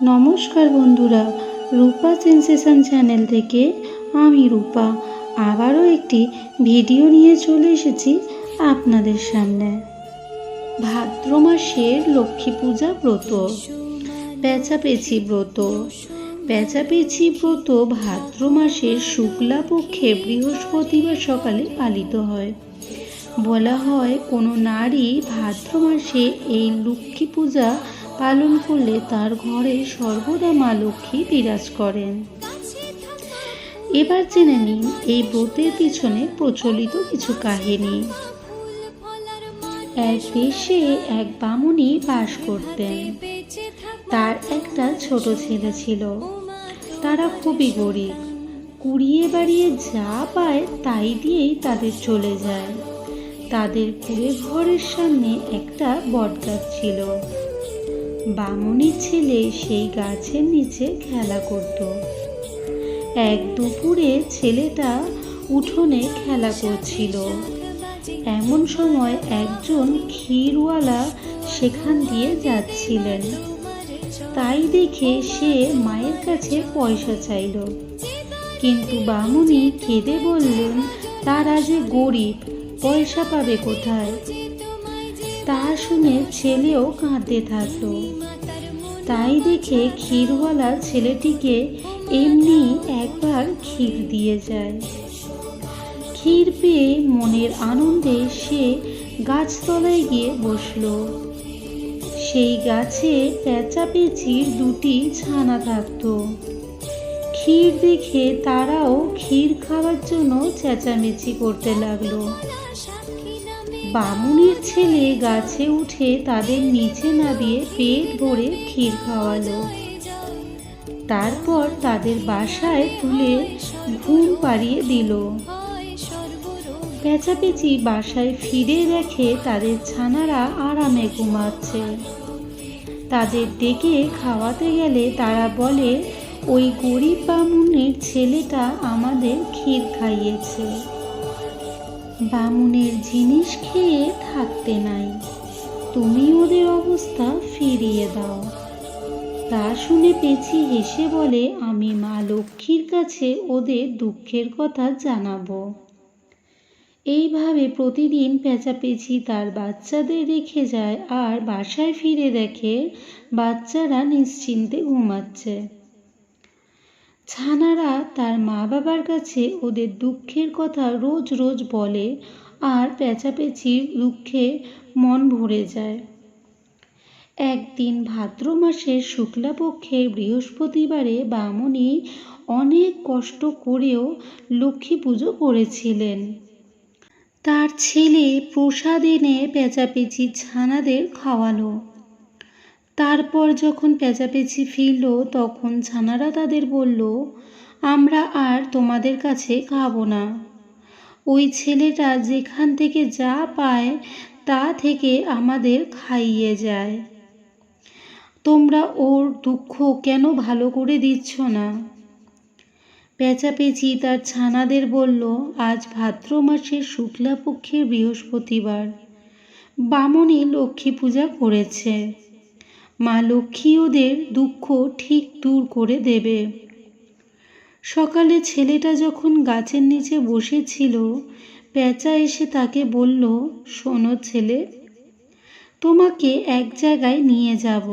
নমস্কার বন্ধুরা, রূপা sensation channel থেকে আমি রূপা। আবারও একটি ভিডিও নিয়ে চলে এসেছি আপনাদের সামনে। ভাদ্র মাসের লক্ষ্মী পূজা ব্রত। পেঁচাপেচি ব্রত। পেঁচাপেচি ব্রত ভাদ্র মাসের শুক্লা পক্ষে বৃহস্পতিবার সকালে পালিত হয়। বলা হয় কোনো নারী ভাদ্র মাসে এই লক্ষ্মী পূজা পালন করলে তার ঘরে সর্বদা মা লক্ষ্মী বিরাজ করেন। এবার জেনে নিন এই ব্রতের পিছনে প্রচলিত কিছু কাহিনী। এক দেশে এক বামুনি বাস করতেন। তার একটা ছোট ছেলে ছিল। তারা খুবই গরিব। কুড়িয়ে বাড়িয়ে যা পায় তাই দিয়েই তাদের চলে যায়। তাদের কুড়ে ঘরের সামনে একটা বটগাছ ছিল। বামুনির ছেলে সেই গাছের নিচে খেলা করত। এক দুপুরে ছেলেটা উঠোনে খেলা করছিল। এমন সময় একজন ক্ষীরওয়ালা সেখান দিয়ে যাচ্ছিলেন। তাই দেখে সে মায়ের কাছে পয়সা চাইল। কিন্তু বামুনি কেঁদে বললেন, তারা যে গরিব, পয়সা পাবে কোথায়? তা শুনে ছেলেও কাঁদতে থাকল। তাই দেখে ক্ষীরওয়ালা ছেলেটিকে এমনি একবার ক্ষীর দিয়ে যায়। ক্ষীর পেয়ে মনের আনন্দে সে গাছতলায় গিয়ে বসল। সেই গাছে পেঁচা পেঁচির দুটি ছানা থাকতো। ক্ষীর দেখে তারাও ক্ষীর খাওয়ার জন্য চেঁচামেচি করতে লাগল। বামুনের ছেলে গাছে উঠে তাদের নিচে নামিয়ে পেট ভরে ক্ষীর খাওয়ালো। তারপর তাদের বাসায় তুলে ঘুম পাড়িয়ে দিল। পেঁচাপেচি বাসায় ফিরে দেখে তাদের ছানারা আরামে ঘুমাচ্ছে। তাদের ডেকে খাওয়াতে গেলে তারা বলে ওই গরিব বামুনের ছেলেটা আমাদের ক্ষীর খাইয়েছে। বামুনের জিনিস খেয়ে থাকতে নাই। তুমি ওদের অবস্থা ফিরিয়ে দাও। তা শুনে পেছি হেসে বলে, আমি মা লক্ষ্মীর কাছে ওদের দুঃখের কথা জানাব। এইভাবে প্রতিদিন পেঁচাপেচি তার বাচ্চাদের রেখে যায় আর বাসায় ফিরে দেখে বাচ্চারা নিশ্চিন্তে ঘুমাচ্ছে। ছানারা তার মা বাবার কাছে ওদের দুঃখের কথা রোজ রোজ বলে আর পেঁচাপেচির দুঃখে মন ভরে যায়। একদিন ভাদ্র মাসের শুক্লাপক্ষের বৃহস্পতিবারে বামুনি অনেক কষ্ট করেও লক্ষ্মী পুজো করেছিলেন। তার ছেলে প্রসাদ এনে পেঁচাপেচি ছানাদের খাওয়ালো। তারপর যখন পেঁচাপেচি ফিরল, তখন ছানারা তাদের বলল, আমরা আর তোমাদের কাছে খাব না। ওই ছেলেটা যেখান থেকে যা পায়, তা থেকে আমাদের খাইয়ে যায়। তোমরা ওর দুঃখ কেন ভালো করে দিচ্ছ না? পেঁচাপেচি তার ছানাদের বলল, আজ ভাদ্র মাসের শুক্লাপক্ষের বৃহস্পতিবার। বামনি লক্ষ্মী পূজা করেছে। মা লক্ষ্মী ওদের দুঃখ ঠিক দূর করে দেবে। সকালে ছেলেটা যখন গাছের নিচে বসেছিল, পেঁচা এসে তাকে বলল, শোনো ছেলে, তোমাকে এক জায়গায় নিয়ে যাব।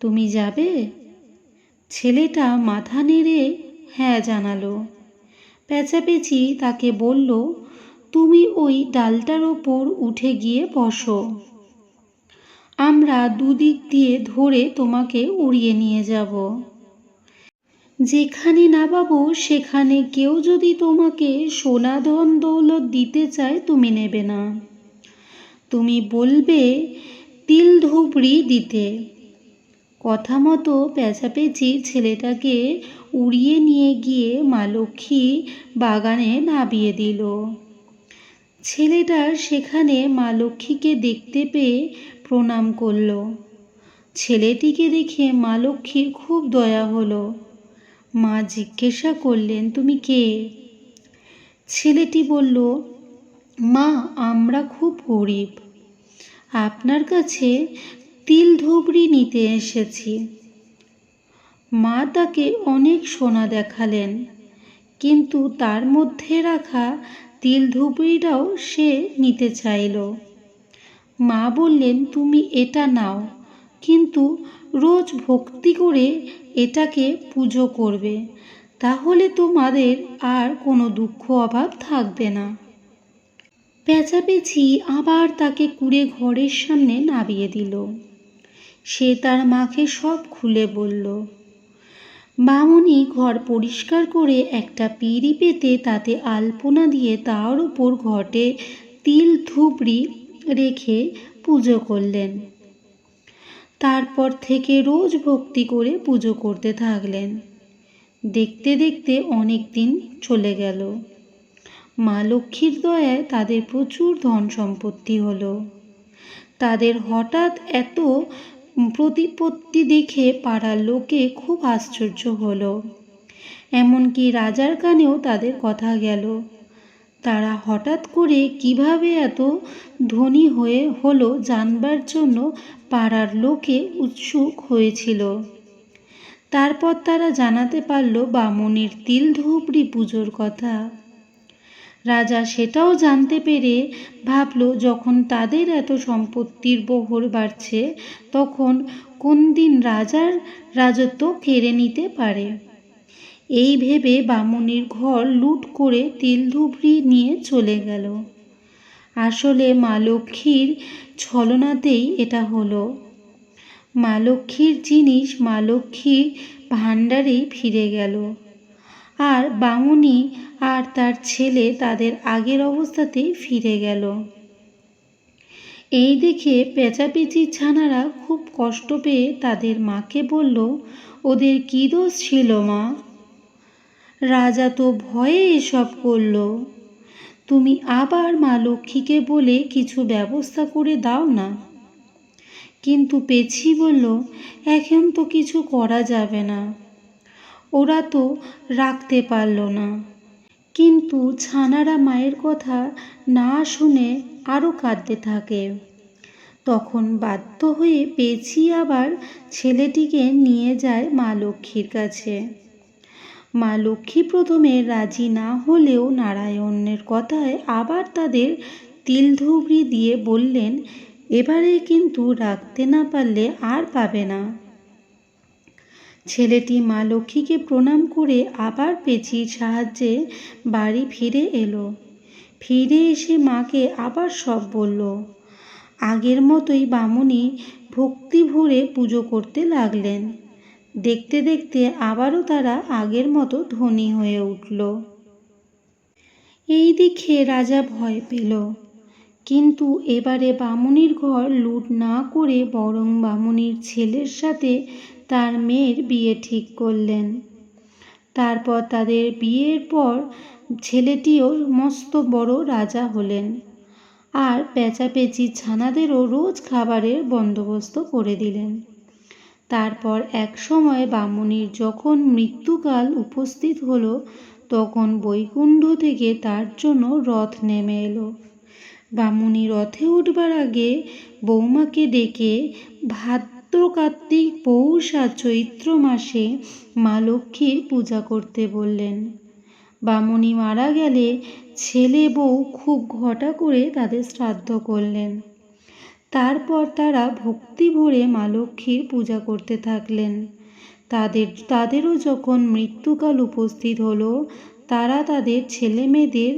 তুমি যাবে? ছেলেটা মাথা নেড়ে হ্যাঁ জানালো। পেঁচাপেচি তাকে বলল, তুমি ওই ডালটার ওপর উঠে গিয়ে বসো। আমরা দুদিক দিয়ে ধরে তোমাকে উড়িয়ে নিয়ে যাব। যেখানে নামাবো সেখানে কেউ যদি তোমাকে সোনা ধন দৌলত দিতে চায়, তুমি নেবে না। তুমি বলবে, তিল ধুবড়ি দিতে। কথা মতো পেঁচাপেচি ছেলেটাকে উড়িয়ে নিয়ে গিয়ে মা লক্ষ্মী বাগানে নামিয়ে দিল। ছেলেটার সেখানে মা লক্ষ্মীকে দেখতে পেয়ে প্রণাম করল। ছেলেটিকে দেখে মা লক্ষ্মীর খুব দয়া হলো। মা জিজ্ঞাসা করলেন, তুমি কে? ছেলেটি বলল, মা, আমরা খুব গরিব। আপনার কাছে তিল ধুবড়ি নিতে এসেছি। মা তাকে অনেক সোনা দেখালেন, কিন্তু তার মধ্যে রাখা তিল ধুবড়িটাও সে নিতে চাইল। মা বললেন, তুমি এটা নাও। কিন্তু রোজ ভক্তি করে এটাকে পুজো করবে। তাহলে তোমাদের আর কোনো দুঃখ অভাব থাকবে না। পেঁচাপেচি আবার তাকে কুড়ে ঘরের সামনে নামিয়ে দিল। সে তার মাকে সব খুলে বলল, বামুনি, ঘর পরিষ্কার করে একটা পিঁড়ি পেতে তাতে আলপনা দিয়ে তার উপর ঘটে তিল ধুবড়ি রেখে পুজো করলেন। তারপর থেকে রোজ ভক্তি করে পুজো করতে থাকলেন। দেখতে দেখতে অনেক দিন চলে গেল। মা লক্ষ্মীর দয়ায় তাদের প্রচুর ধন সম্পত্তি হলো। তাদের হঠাৎ এত প্রতিপত্তি দেখে পাড়ার লোকে খুব আশ্চর্য হলো। এমনকি রাজার কানেও তাদের কথা গেল। তারা হঠাৎ করে কীভাবে এত ধনী হয়ে হলো জানবার জন্য পাড়ার লোকে উৎসুক হয়েছিল। তারপর তারা জানাতে পারল বামনের তিল ধুবড়ি পুজোর কথা। রাজা সেটাও জানতে পেরে ভাবল, যখন তাদের এত সম্পত্তির বহর বাড়ছে, তখন কোন দিন রাজার রাজত্ব কেড়ে নিতে পারে? এই ভেবে বামুনির ঘর লুট করে তিল ধুবড়ি নিয়ে চলে গেল। আসলে মা লক্ষ্মীর ছলনাতেই এটা হলো। মা লক্ষ্মীর জিনিস মা লক্ষ্মীর ভাণ্ডারেই ফিরে গেল। আর বামুনি আর তার ছেলে তাদের আগের অবস্থাতেই ফিরে গেল। এই দেখে পেঁচাপেচি ছানারা খুব কষ্ট পেয়ে তাদের মাকে বলল, ওদের কী দোষ ছিল মা? রাজা তো ভয়ে এসব করল। তুমি আবার মা লক্ষ্মীকে বলে কিছু ব্যবস্থা করে দাও না। কিন্তু পেছি বলল, এখন তো কিছু করা যাবে না। ওরা তো রাখতে পারল না। কিন্তু ছানারা মায়ের কথা না শুনে আরও কাঁদতে থাকে। তখন বাধ্য হয়ে পেছি আবার ছেলেটিকে নিয়ে যায় মা লক্ষ্মীর কাছে। মা লক্ষ্মী প্রথমে রাজি না হলেও নারায়ণের কথায় আবার তাদের তিলধুবড়ি দিয়ে বললেন, এবারে কিন্তু রাখতে না পারলে আর পাবে না। ছেলেটি মা লক্ষ্মীকে প্রণাম করে আবার পেঁচির সাহায্যে বাড়ি ফিরে এলো। ফিরে এসে মাকে আবার সব বলল। আগের মতোই বামুনি ভক্তি ভরে পুজো করতে লাগলেন। দেখতে দেখতে আবারও তারা আগের মতো ধনী হয়ে উঠল। এই দেখে রাজা ভয় পেল। কিন্তু এবারে বামুনির ঘর লুট না করে বরং বামুনির ছেলের সাথে তার মেয়ের বিয়ে ঠিক করলেন। তারপর তাদের বিয়ের পর ছেলেটিও মস্ত বড় রাজা হলেন আর পেঁচাপেচি ছানাদেরও রোজ খাবারের বন্দোবস্ত করে দিলেন। তারপর এক সময় বামুনির যখন মৃত্যুকাল উপস্থিত হলো, তখন বৈকুণ্ঠ থেকে তার জন্য রথ নেমে এলো। বামুনি রথে উঠবার আগে বৌমাকে ডেকে ভাদ্র কার্তিক পৌষ চৈত্র মাসে মা লক্ষ্মীর পূজা করতে বললেন। বামুনি মারা গেলে ছেলে বউ খুব ঘটা করে তাদের শ্রাদ্ধ করলেন। তারপর তারা ভক্তি ভরে মা লক্ষ্মীর পূজা করতে থাকলেন। তাদের, তাদেরও যখন মৃত্যুকাল উপস্থিত হলো, তারা তাদের ছেলে মেয়েদের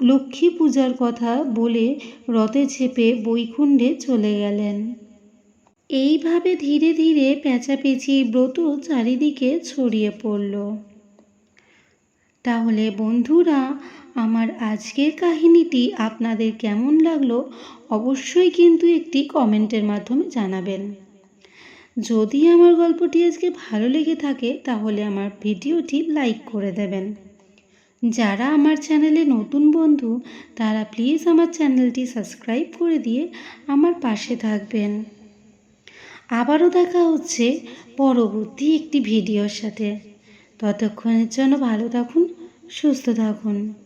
লক্ষ্মী পূজার কথা বলে রথে চেপে বৈকুণ্ঠে চলে গেলেন। এইভাবে ধীরে ধীরে পেঁচাপেচি ব্রত চারিদিকে ছড়িয়ে পড়ল। তাহলে বন্ধুরা আমার আজকের কাহিনীটি আপনাদের কেমন লাগল অবশ্যই কিন্তু একটি কমেন্টের মাধ্যমে জানাবেন। যদি আমার গল্পটি আজকে ভালো লেগে থাকে, তাহলে আমার ভিডিওটি লাইক করে দেবেন। যারা আমার চ্যানেলে নতুন বন্ধু, তারা প্লিজ আমার চ্যানেলটি সাবস্ক্রাইব করে দিয়ে আমার পাশে থাকবেন। আবারও দেখা হচ্ছে পরবর্তী একটি ভিডিওর সাথে। ততক্ষণের জন্য ভালো থাকুন, সুস্থ থাকুন।